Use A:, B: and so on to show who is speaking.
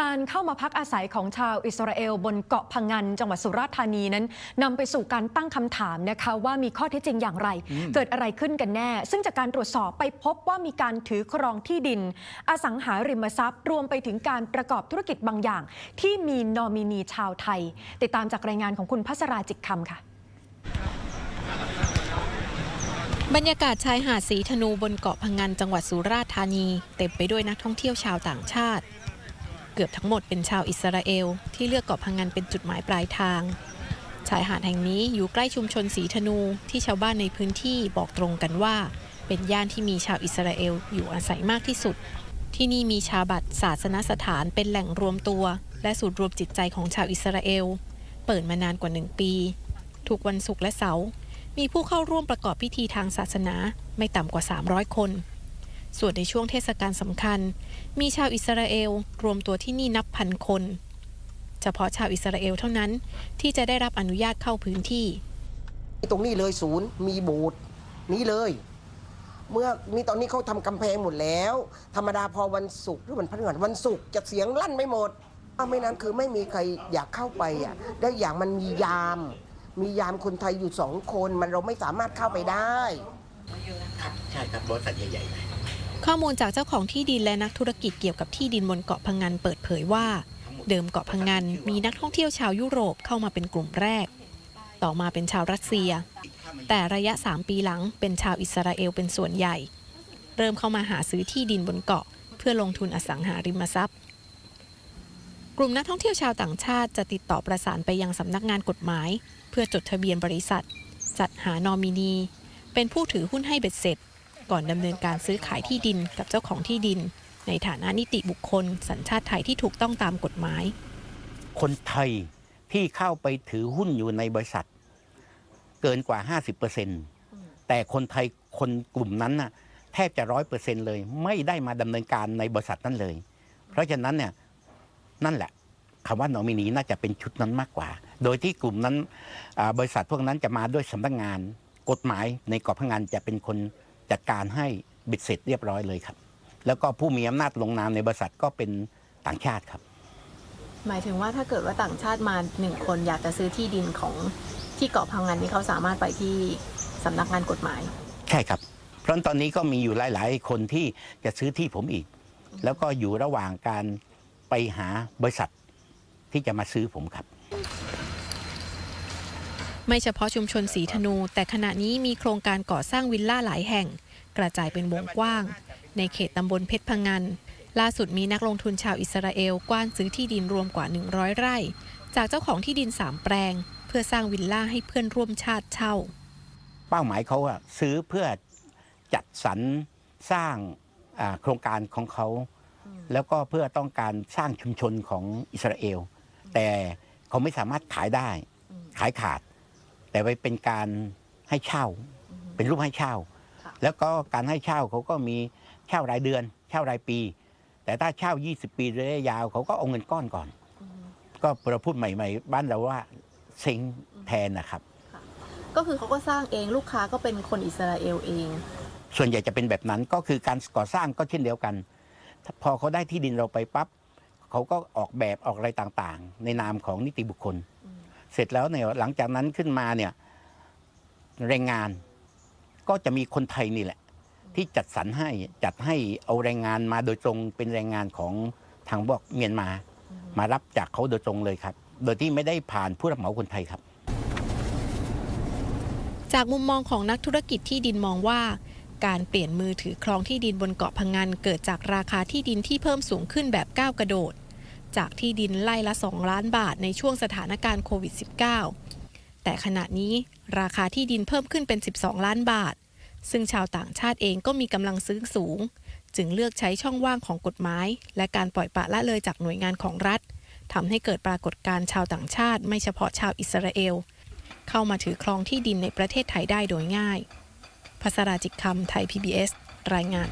A: การเข้ามาพักอาศัยของชาวอิสราเอล บนเกาะพังงัน จังหวัดสุราษฎร์ธานีนั้นนำไปสู่การตั้งคำถามนะคะว่ามีข้อเท็จจริงอย่างไร เกิดอะไรขึ้นกันแน่ ซึ่งจากการตรวจสอบไปพบว่ามีการถือครองที่ดิน อสังหาริมทรัพย์ รวมไปถึงการประกอบธุรกิจบางอย่าง ที่มีนอมินีชาวไทย ติดตามจากรายงานของคุณพัสราจิตคำค่ะ
B: บรรยากาศชายหาดสีธนูบนเกาะพังงานจังหวัดสุราษฎร์ธานี เต็มไปด้วยนักท่องเที่ยวชาวต่างชาติ เกือบทั้งหมดเป็นชาวอิสราเอล ที่เลือกเกาะพังงานเป็นจุดหมายปลายทาง ชายหาดแห่งนี้อยู่ใกล้ชุมชนสีธนู ที่ชาวบ้านในพื้นที่บอกตรงกันว่า เป็นย่านที่มีชาวอิสราเอลอยู่อาศัยมากที่สุด ที่นี่มีชาบัตศาสนสถานเป็นแหล่งรวมตัว และศูนย์รวมจิตใจของชาวอิสราเอล เปิดมานานกว่าหนึ่งปี ทุกวันศุกร์และเสาร์มีผู้เข้าร่วมประกอบพิธีทางศาสนาไม่ต่ำกว่า 300 คน ส่วนในช่วงเทศกาลสำคัญ มีชาวอิสราเอลรวมตัวที่นี่นับพันคน เฉพาะชาวอิสราเอลเท่านั้นที่จะได้รับอนุญาตเข้าพื้นที่
C: ตรงนี้เลยศูนย์มีโบสถ์นี้เลย เมื่อนี่ตอนนี้เขาทำกำแพงหมดแล้ว ธรรมดาพอวันศุกร์หรือวันพฤหัสวันศุกร์จะเสียงลั่นไม่หมดเอาไม่นั้นคือไม่มีใครอยากเข้าไปอะได้อย่างมันมียาม มียามคนไทยอยู่สองคน มันเราไม่สามารถเข้าไปได้
D: ครับใช่ครับบริษัทใหญ่ๆเลย
B: ข้อมูลจากเจ้าของที่ดินและนักธุรกิจเกี่ยวกับที่ดินบนเกาะพังงานเปิดเผยว่า เดิมเกาะพังงานมีนักท่องเที่ยวชาวยุโรปเข้ามาเป็นกลุ่มแรก ต่อมาเป็นชาวรัสเซีย แต่ระยะ 3 ปีหลังเป็นชาวอิสราเอลเป็นส่วนใหญ่ เริ่มเข้ามาหาซื้อที่ดินบนเกาะ เพื่อลงทุนอสังหาริมทรัพย์ กลุ่มนักท่องเที่ยวชาวต่างชาติจะติดต่อประสานไปยังสำนักงานกฎหมาย เพื่อจดทะเบียนบริษัท จัดหานอมินี เป็นผู้ถือหุ้นให้เบ็ดเสร็จ ก่อนดำเนินการซื้อขายที่ดินกับเจ้าของที่ดิน ในฐานะนิติบุคคล สัญชาติไทยที่ถูกต้องตามกฎหมาย
D: คนไทยที่เข้าไปถือหุ้นอยู่ในบริษัท เกินกว่า 50%แต่คนไทยคนกลุ่มนั้นน่ะแทบจะร้อยเปอร์เซ็นเลย ไม่ได้มาดำเนินการในบริษัทนั้นเลย เพราะฉะนั้นเนี่ยนั่นแหละคำว่านอมินีน่าจะเป็นชุดนั้นมากกว่า โดยที่กลุ่มนั้นบริษัทพวกนั้นจะมาด้วยสำนักงาน กฎหมายในเกาะพังงานจะเป็นคน จัดการให้บิดเสร็จเรียบร้อยเลยครับ แล้วก็ผู้มีอำนาจลงนามในบริษัทก็เป็นต่างชาติครับ
E: หมายถึงว่าถ้าเกิดว่าต่างชาติมาหนึ่งคนอยากจะซื้อที่ดินของที่เกาะพังงานนี่เขาสามารถไปที่สำนักงานกฎหมาย
D: ใช่ครับ เพราะตอนนี้ก็มีอยู่หลาย ๆ คนที่จะซื้อที่ผมอีก แล้วก็อยู่ระหว่างการไปหาบริษัทที่จะมาซื้อผมครับ
B: ไม่เฉพาะชุมชนสีธนู แต่ขณะนี้มีโครงการก่อสร้างวิลล่าหลายแห่ง กระจายเป็นวงกว้าง ในเขตตำบลเพชรพงัน ล่าสุดมีนักลงทุนชาวอิสราเอลกว้านซื้อที่ดินรวมกว่า 100 ไร่ จากเจ้าของที่ดิน 3 แปลง เพื่อสร้างวิลล่าให้เพื่อนร่วมชาติเช่า
D: เป้าหมายเขาอะซื้อเพื่อจัดสรรสร้างโครงการของเขา แล้วก็เพื่อต้องการสร้างชุมชนของอิสราเอล แต่เขาไม่สามารถขายได้ ขายขาด แต่ไปเป็นการให้เช่า เป็นรูปให้เช่า
E: ค่ะ
D: แล้วก็การให้เช่าเขาก็มีเช่ารายเดือน เช่ารายปี แต่ถ้าเช่า 20 ปีระยะยาวเขาก็เอาเงินก้อนก่อน ก็เราพูดใหม่ ๆ บ้านเราว่าเซ็งแทนนะครับ
E: ก็คือเขาก็สร้างเองลูกค้าก็เป็นคนอิสราเอลเอง
D: ส่วนใหญ่จะเป็นแบบนั้นก็คือการก่อสร้างก็เช่นเดียวกันถ้าพอเขาได้ที่ดินเราไปปั๊บเขาก็ออกแบบออกอะไรต่างๆ ในนามของนิติบุคคล เสร็จแล้วเนี่ยหลังจากนั้นขึ้นมาเนี่ยแรงงานก็จะมีคนไทยนี่แหละ ที่จัดสรรให้จัดให้เอาแรงงานมาโดยตรงเป็นแรงงานของทางบอกเมียนมา มารับจากเขาโดยตรงเลยครับ โดยที่ไม่ได้ผ่านผู้รับเหมาคนไทยครับ
B: จากมุมมองของนักธุรกิจที่ดินมองว่า การเปลี่ยนมือถือครองที่ดินบนเกาะพังงานเกิดจากราคาที่ดินที่เพิ่มสูงขึ้นแบบก้าวกระโดด จากที่ดินไล่ละ 2 ล้านบาทในช่วงสถานการณ์โควิด -19 แต่ขณะนี้ราคาที่ดินเพิ่มขึ้นเป็น 12 ล้านบาท ซึ่งชาวต่างชาติเองก็มีกำลังซื้อสูง จึงเลือกใช้ช่องว่างของกฎหมาย และการปล่อยปละละเลยจากหน่วยงานของรัฐทำให้เกิดปรากฏการณ์ชาวต่างชาติ ไม่เฉพาะชาวอิสราเอล เข้ามาถือครองที่ดินในประเทศไทยได้โดยง่ายพัสราจิตคำไทย PBS รายงาน